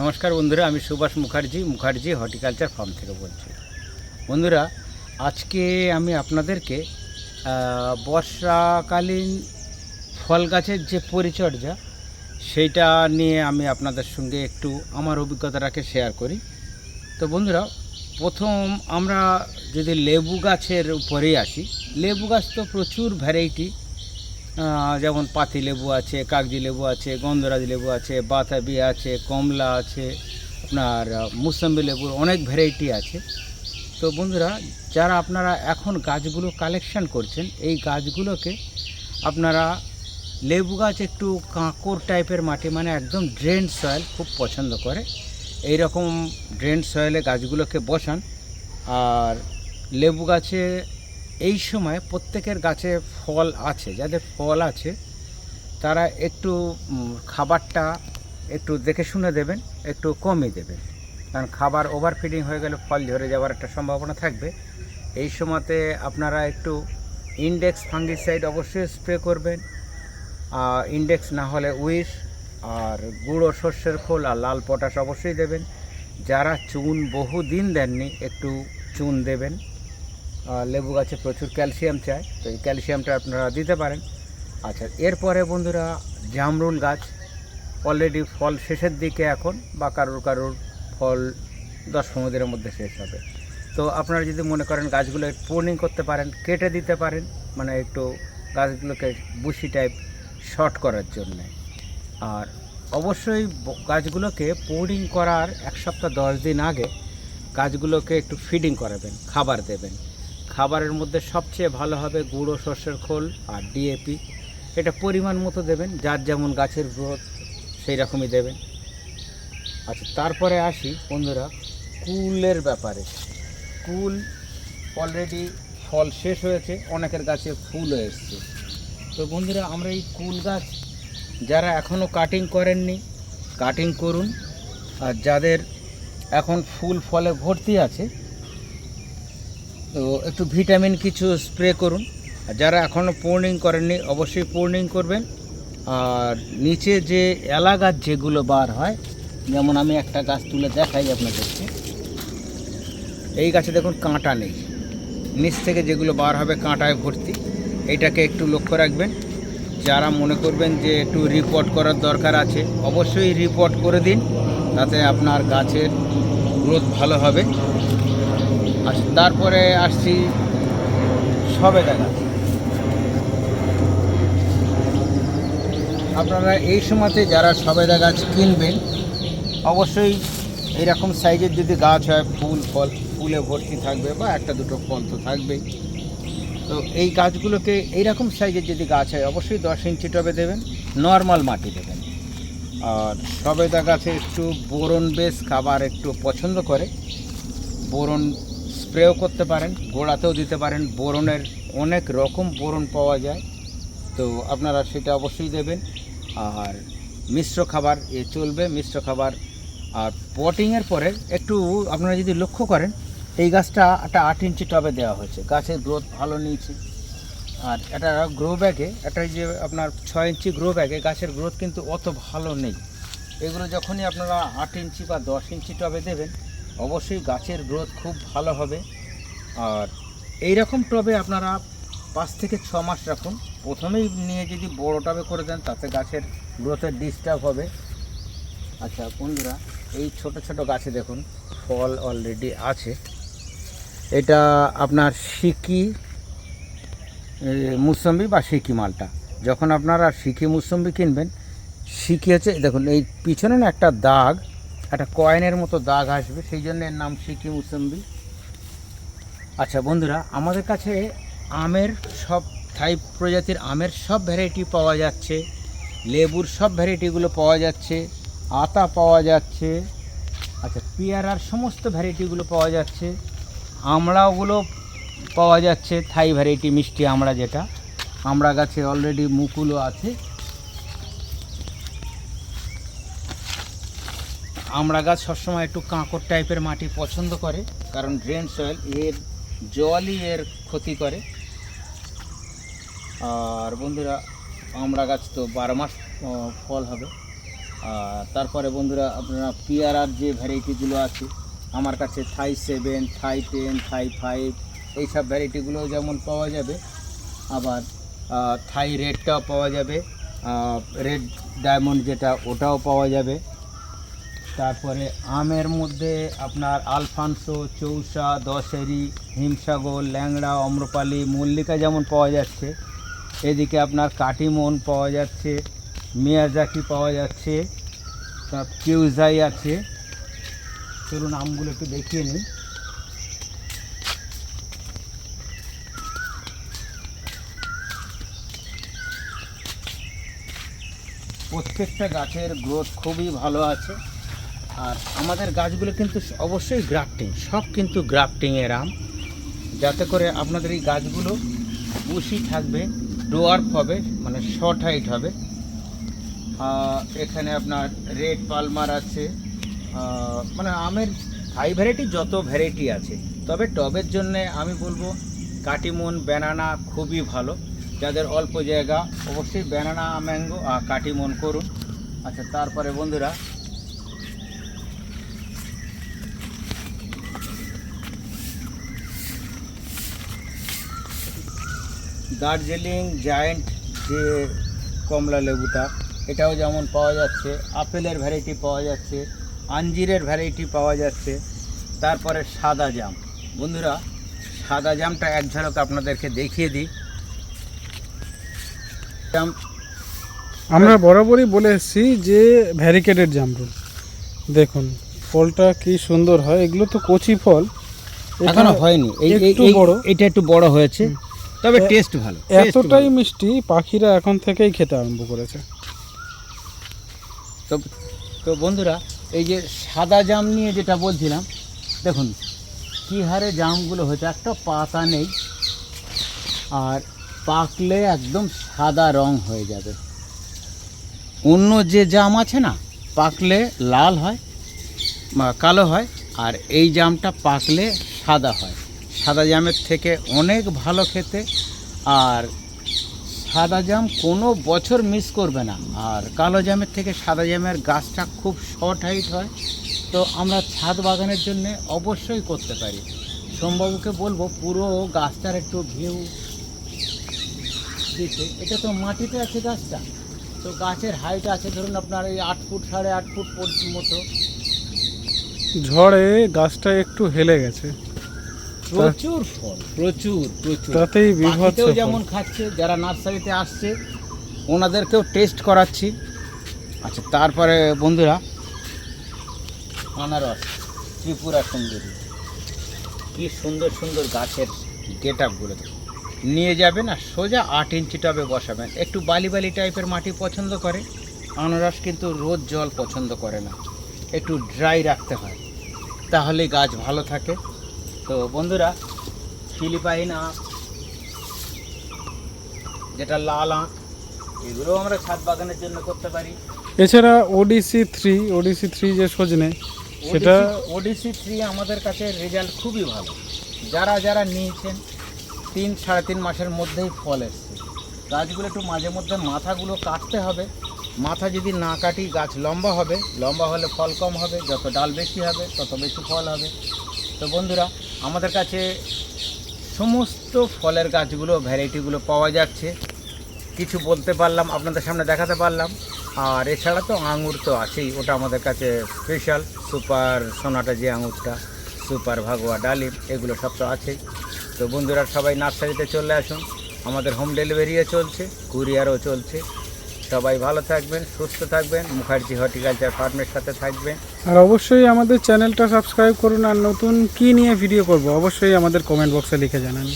নমস্কার বন্ধুরা, আমি সুভাষ মুখার্জি মুখার্জি হর্টিকালচার ফার্ম থেকে বলছি। বন্ধুরা, আজকে আমি আপনাদেরকে বর্ষাকালীন ফল গাছের যে পরিচর্যা, সেইটা নিয়ে আমি আপনাদের সঙ্গে একটু আমার অভিজ্ঞতাটাকে শেয়ার করি। তো বন্ধুরা, প্রথম আমরা যদি লেবু গাছের উপরেই আসি, লেবু গাছ তো প্রচুর ভ্যারাইটি যেমন পাতি লেবু আছে, কাগজি লেবু আছে, গন্ধরাজ লেবু আছে বাতাবি আছে, কমলা আছে, আপনার মুসাম্বি লেবুর অনেক ভ্যারাইটি আছে। তো বন্ধুরা, যারা আপনারা এখন গাছগুলো কালেকশন করছেন, এই গাছগুলোকে আপনারা লেবু গাছ একটু কাঁকর টাইপের মাটি মানে একদম ড্রেন সয়েল খুব পছন্দ করে। এই রকম ড্রেন সয়েলে গাছগুলোকে বসান, আর লেবু গাছে এই সময় প্রত্যেকের গাছে ফল আছে, যাদের ফল আছে, তারা একটু খাবারটা একটু দেখে শুনে দেবেন, একটু কমই দেবেন। কারণ খাবার ওভার ফিডিং হয়ে গেলে ফল ঝরে যাওয়ার একটা সম্ভাবনা থাকবে। এই সময়তে আপনারা একটু ইন্ডেক্স ফাঙ্গিসাইড অবশ্যই স্প্রে করবেন। ইন্ডেক্স না হলে উইশ আর গুঁড়ো সর্ষের খোল আর লাল পটাশ অবশ্যই দেবেন। যারা চুন বহু দিন দেননি, একটু চুন দেবেন। লেবু গাছে প্রচুর ক্যালসিয়াম চায় তো এই ক্যালসিয়ামটা আপনারা দিতে পারেন। আচ্ছা এরপরে বন্ধুরা জামরুল গাছ অলরেডি ফল শেষের দিকে এখন, বা কারোর কারোর ফল দশ পনেরো দিনের মধ্যে শেষ হবে। তো আপনারা যদি মনে করেন গাছগুলো পোর্নিং করতে পারেন, কেটে দিতে পারেন মানে একটু গাছগুলোকে বুশি টাইপ শর্ট করার জন্যে। আর অবশ্যই গাছগুলোকে পোর্ডিং করার এক সপ্তাহ দশ দিন আগে গাছগুলোকে একটু ফিডিং করাবেন, খাবার দেবেন। খাবারের মধ্যে সবচেয়ে ভালো হবে গুঁড়ো সর্ষের খোল আর ডিএপি এটা পরিমাণ মতো দেবেন, যার যেমন গাছের গ্রোথ সেই রকমই দেবেন। আচ্ছা তারপরে আসি বন্ধুরা, কুলের ব্যাপারে। কুল অলরেডি ফল শেষ হয়েছে, অনেকের গাছে ফুলও এসছে। তো বন্ধুরা, আমরা এই কুল গাছ যারা এখনও কাটিং করেননি কাটিং করুন। আর যাদের এখন ফুল ফলে ভর্তি আছে তো একটু ভিটামিন কিছু স্প্রে করুন। যারা এখনও পোর্নিং করেননি, অবশ্যই পোর্নিং করবেন। আর নিচে যে এলা গাছ যেগুলো বার হয়, যেমন আমি একটা গাছ তুলে দেখাই আপনাদেরকে। এই গাছে দেখুন কাঁটা নেই। নিচ থেকে যেগুলো বার হবে কাঁটায় ভর্তি। এটাকে একটু লক্ষ্য রাখবেন। যারা মনে করবেন যে একটু রিপোর্ট করার দরকার আছে, অবশ্যই রিপোর্ট করে দিন। তাতে আপনার গাছের গ্রোথ ভালো হবে। আর তারপরে আসছি সবেদা গাছ আপনারা এই সময়তে যারা সবেদা গাছ কিনবেন, অবশ্যই এইরকম সাইজের যদি গাছ হয়, ফুল, ফল, ফুলে ভর্তি থাকবে বা একটা দুটো ফল তো থাকবেই তো এই গাছগুলোকে এইরকম সাইজের যদি গাছ হয়, অবশ্যই দশ ইঞ্চি টবে দেবেন, নর্মাল মাটি দেবেন। আর সবেদা গাছে একটু বোরন বেশ খাবার একটু পছন্দ করে, বোরন স্প্রেও করতে পারেন, গোড়াতেও দিতে পারেন। বোরনের অনেক রকম বোরন পাওয়া যায়, তো আপনারা সেটা অবশ্যই দেবেন। আর মিশ্র খাবার এ চলবে, মিশ্র খাবার। আর পটিংয়ের পরে একটু আপনারা যদি লক্ষ্য করেন, এই গাছটা একটা আট ইঞ্চি টবে দেওয়া হয়েছে। গাছের গ্রোথ ভালো নিয়েছে। আর এটা গ্রো ব্যাগে একটা যে আপনার ছয় ইঞ্চি গ্রো ব্যাগে গাছের গ্রোথ কিন্তু অত ভালো নেই। এগুলো যখনই আপনারা আট ইঞ্চি বা দশ ইঞ্চি টবে দেবেন অবশ্যই গাছের গ্রোথ খুব ভালো হবে। আর এই রকম টবে আপনারা পাঁচ থেকে ছ মাস রাখুন। প্রথমেই নিয়ে যদি বড় টবে করে দেন, তাতে গাছের গ্রোথের ডিস্টার্ব হবে। আচ্ছা বন্ধুরা, এই ছোট ছোট গাছে দেখুন, ফল অলরেডি আছে। এটা আপনার সিকি মুসম্বি বা সিকি মালটা। যখন আপনারা সিকি মুসম্বি কিনবেন, সিকি হচ্ছে, দেখুন, এই পিছনে না একটা দাগ একটা কয়েনের মতো দাগ আসবে, সেই জন্য এর নাম সিকি মুসম্বি আচ্ছা বন্ধুরা, আমাদের কাছে আমের সব থাই প্রজাতির আমের সব ভ্যারাইটি পাওয়া যাচ্ছে, লেবুর সব ভ্যারাইটিগুলো পাওয়া যাচ্ছে, আতা পাওয়া যাচ্ছে আচ্ছা পেয়ারার সমস্ত ভ্যারাইটিগুলো পাওয়া যাচ্ছে আমড়াগুলো পাওয়া যাচ্ছে, থাই ভ্যারাইটি মিষ্টি আমড়া যেটা, আমড়া গাছে অলরেডি মুকুলও আছে। আমড়া গাছ সবসময় একটু কাঁকর টাইপের মাটি পছন্দ করে, কারণ ড্রেন সয়েল এর জলই এর ক্ষতি করে। আর বন্ধুরা আমড়া গাছ তো বারো মাস ফল হবে। আর তারপরে বন্ধুরা, আপনারা পিয়ারার যে ভ্যারাইটিগুলো আছে, আমার কাছে Thai seven, Thai ten, Thai five, এইসব ভ্যারাইটিগুলো যেমন পাওয়া যাবে, আবার থাই রেডটাও পাওয়া যাবে রেড ডায়মন্ড যেটা, ওটাও পাওয়া যাবে। তারপরে আমের মধ্যে আপনার আলফানসো, চৌসা, দশেরি, হিমসাগর, ল্যাংড়া, অম্রপালি, মল্লিকা যেমন পাওয়া যাচ্ছে। এদিকে আপনার কাটিমন পাওয়া যাচ্ছে, মিয়াজাকি পাওয়া যাচ্ছে তার কিউজাই আছে। চলুন আমগুলো একটু দেখিয়ে নিই। প্রত্যেকটা গাছের গ্রোথ খুবই ভালো আছে। আর আমাদের গাছগুলো কিন্তু অবশ্যই গ্রাফটিং, সব কিন্তু গ্রাফটিংয়ের আম। যাতে করে আপনাদের এই গাছগুলো বুশি থাকবে ডোয়ার্ফ হবে মানে শর্ট হাইট হবে। এখানে আপনার রেড পালমার আছে। মানে আমের হাই ভ্যারাইটি যত ভ্যারাইটি আছে। তবে টবের জন্যে আমি বলব, কাটিমন ব্যানানা খুবই ভালো। যাদের অল্প জায়গা, অবশ্যই ব্যানানা ম্যাঙ্গো আর কাটিমন করুন। আচ্ছা তারপরে বন্ধুরা দার্জিলিং জায়েন্ট যে কমলা লেবুটা এটাও যেমন পাওয়া যাচ্ছে আপেলের ভ্যারাইটি পাওয়া যাচ্ছে আঞ্জিরের ভ্যারাইটি পাওয়া যাচ্ছে তারপরে সাদা জাম। বন্ধুরা সাদা জামটা এক ঝলক আপনাদেরকে দেখিয়ে দিই। জাম আমরা বরাবরই বলে এসেছি যে ভ্যারিকেটেড জামরুল দেখুন ফলটা কি সুন্দর হয়। এগুলো তো কচি ফল। এখনও হয়নি। একটু এই- বড়। এটা একটু বড় হয়েছে। তবে টেস্ট ভালো এতটাই মিষ্টি পাখিরা এখন থেকেই খেতে আরম্ভ করেছে। তো তো বন্ধুরা এই যে সাদা জাম নিয়ে যেটা বলছিলাম দেখুন কী হারে জামগুলো হয়েছে একটা পাতা নেই আর পাকলে একদম সাদা রং হয়ে যাবে। অন্য যে জাম আছে না পাকলে লাল হয় বা কালো হয় আর এই জামটা পাকলে সাদা হয়। সাদা জামের থেকে অনেক ভালো খেতে, আর সাদা জাম কোনো বছর মিস করবে না। আর কালো জামের থেকে সাদা জামের গাছটা খুব শর্ট হাইট হয়, তো আমরা ছাদ বাগানের জন্য অবশ্যই করতে পারি। সোমবাবুকে বলব, পুরো গাছটার একটু ভিউ দিতে। এটা তো মাটিতে আছে গাছটা। তো গাছের হাইট আছে, ধরুন আপনার এই আট ফুট, সাড়ে আট ফুট মতো ঝড়ে গাছটা একটু হেলে গেছে। প্রচুর ফল প্রচুর প্রচুর। তাতেই বিভৎস। যেমন খাচ্ছে যারা নার্সারিতে আসছে ওনাদেরকেও টেস্ট করাচ্ছি। আচ্ছা তারপরে বন্ধুরা আনারস ত্রিপুরা সুন্দরী। কি সুন্দর সুন্দর গাছের গেট আপগুলো নিয়ে যাবেন আর সোজা আট ইঞ্চি টবে বসাবেন। একটু বালি বালি টাইপের মাটি পছন্দ করে। আনারস কিন্তু রোদ জল পছন্দ করে না। একটু ড্রাই রাখতে হয়। তাহলে গাছ ভালো থাকে। তো বন্ধুরা ফিলিপাইন আখ যেটা লাল আখ এগুলো আমরা ছাদ বাগানের জন্য করতে পারি। এছাড়া ওডিসি থ্রি ওডিসি থ্রি যে সজনে সেটা ওডিসি থ্রি আমাদের কাছে রেজাল্ট খুবই ভালো। যারা যারা নিয়েছেন তিন সাড়ে তিন মাসের মধ্যেই ফল এসছে। গাছগুলো একটু মাঝে মধ্যে মাথাগুলো কাটতে হবে। মাথা যদি না কাটি গাছ লম্বা হবে। লম্বা হলে ফল কম হবে। যত ডাল বেশি হবে তত বেশি ফল হবে। তো বন্ধুরা আমাদের কাছে সমস্ত ফলের গাছগুলো, ভ্যারাইটিগুলো পাওয়া যাচ্ছে। কিছু বলতে পারলাম, আপনাদের সামনে দেখাতে পারলাম। আর এছাড়া তো আঙুর তো আছেই, ওটা আমাদের কাছে স্পেশাল সুপার সোনাটা যে আঙুরটা, সুপার ভাগোয়া ডালিম, এগুলো সব তো আছেই। তো বন্ধুরা, সবাই নার্সারিতে চলে আসুন। আমাদের হোম ডেলিভারিও চলছে কুরিয়ারও চলছে। সবাই ভালো থাকবেন, সুস্থ থাকবেন, মুখার্জি হর্টিকালচার ফার্মের সাথে থাকবেন। আর অবশ্যই আমাদের চ্যানেলটা সাবস্ক্রাইব করুন আর নতুন কি নিয়ে ভিডিও করব অবশ্যই আমাদের কমেন্ট বক্সে লিখে জানান।